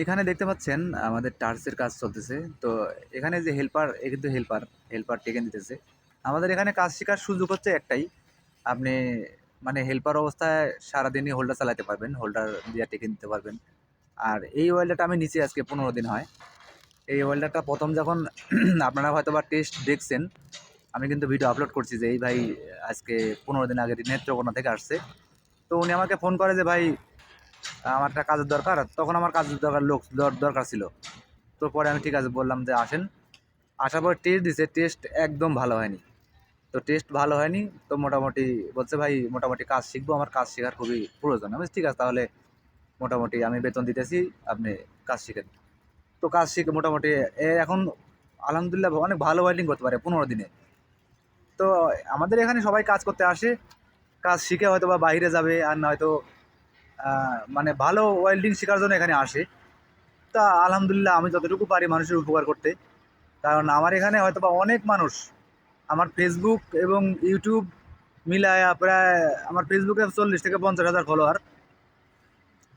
এখানে দেখতে পাচ্ছেন আমাদের টার্চের কাজ চলতেছে। তো এখানে যে হেল্পার এ কিন্তু হেল্পার হেল্পার টেকে দিতেছে। আমাদের এখানে কাজ শেখার সুযোগ হচ্ছে একটাই, আপনি মানে হেল্পার অবস্থায় সারাদিনই হোল্ডার চালাতে পারবেন হোল্ডার দিয়ে টেকে নিতে পারবেন। আর এই ওয়েল্ডারটা আমি নিচে আজকে পনেরো দিন হয়। এই ওয়েল্ডারটা প্রথম যখন আপনারা হয়তো বা টেস্ট দেখছেন, আমি কিন্তু ভিডিও আপলোড করছি যে, এই ভাই, আজকে পনেরো দিন আগে নেত্রকোনা থেকে আসছে। তো উনি আমাকে ফোন করে যে, ভাই আমার একটা কাজের দরকার, তখন আমার কাজের দরকার লোক দরকার ছিল। তো পরে আমি ঠিক আছে বললাম যে আসেন। আসার পর টেস্ট দিছে টেস্ট একদম ভালো হয়নি। তো টেস্ট ভালো হয়নি, তো মোটামুটি বলছে, ভাই, মোটামুটি কাজ শিখব, আমার কাজ শেখার খুবই প্রয়োজন। আমি ঠিক আছে, তাহলে মোটামুটি আমি বেতন দিতেছি, আপনি কাজ শিখেন। তো কাজ শিখে মোটামুটি এখন আলহামদুলিল্লাহ অনেক ভালো ওয়েল্ডিং করতে পারে পনেরো দিনে। তো আমাদের এখানে সবাই কাজ করতে আসে। কাজ শিখে হয়তো বা বাইরে যাবে, আর নয়তো মানে ভালো ওয়েল্ডিং শেখার জন্য এখানে আসে। তা আলহামদুলিল্লাহ আমি যতটুকু পারি মানুষের উপকার করতে। কারণ আমার এখানে হয়তো বা অনেক মানুষ আমার ফেসবুক এবং ইউটিউব মিলায় প্রায় আমার ফেসবুকে চল্লিশ থেকে পঞ্চাশ হাজার ফলোয়ার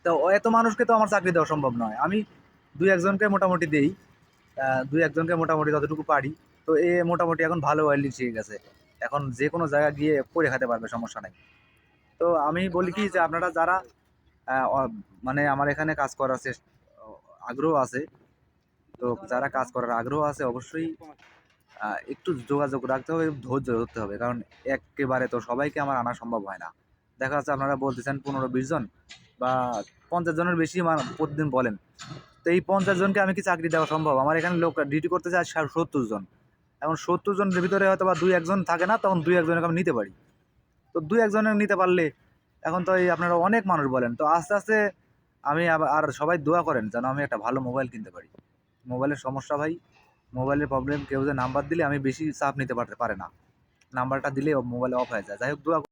তো এত মানুষকে তো আমার চাকরি দেওয়া সম্ভব নয়। আমি দু একজনকে মোটামুটি দেই। দু একজনকে মোটামুটি যতটুকু পারি। তো এ মোটামুটি এখন ভালো ওয়েল্ডিং শিখে গেছে। এখন যে কোনো জায়গায় গিয়ে করে খেতে পারবে, সমস্যা নেই। তো আমি বলি কি যে আপনারা যারা মানে আমার এখানে কাজ করার আগ্রহ আছে। তো যারা কাজ করার আগ্রহ আছে, অবশ্যই একটু যোগাযোগ রাখতে হবে ধৈর্য ধরতে হবে। কারণ একেবারে তো সবাইকে আমার আনা সম্ভব হয় না। দেখা যাচ্ছে আপনারা বলতেছেন পনেরো, বিশ জন বা পঞ্চাশ জনের বেশি প্রতিদিন বলেন। তো এই পঞ্চাশ জনকে আমি কি চাকরি দেওয়া সম্ভব? আমার এখানে লোক ডিউটি করতে চায় সত্তর জন। এখন সত্তর জনের ভিতরে হয়তো বা দুই একজন থাকে না, তখন দুই একজনকে আমি নিতে পারি। তো দুই একজনের নিতে পারলে এখন তো এই আপনারা অনেক মানুষ বলেন, তো আস্তে আস্তে আমি আর সবাই দোয়া করেন যেন আমি একটা ভালো মোবাইল কিনতে পারি। মোবাইলের সমস্যা ভাই মোবাইলের প্রবলেম কেউ যে নাম্বার দিলে আমি বেশি চাপ নিতে পারতে পারে না। নাম্বারটা দিলে মোবাইলে অফ হয়ে যায়। যাই হোক, দোয়া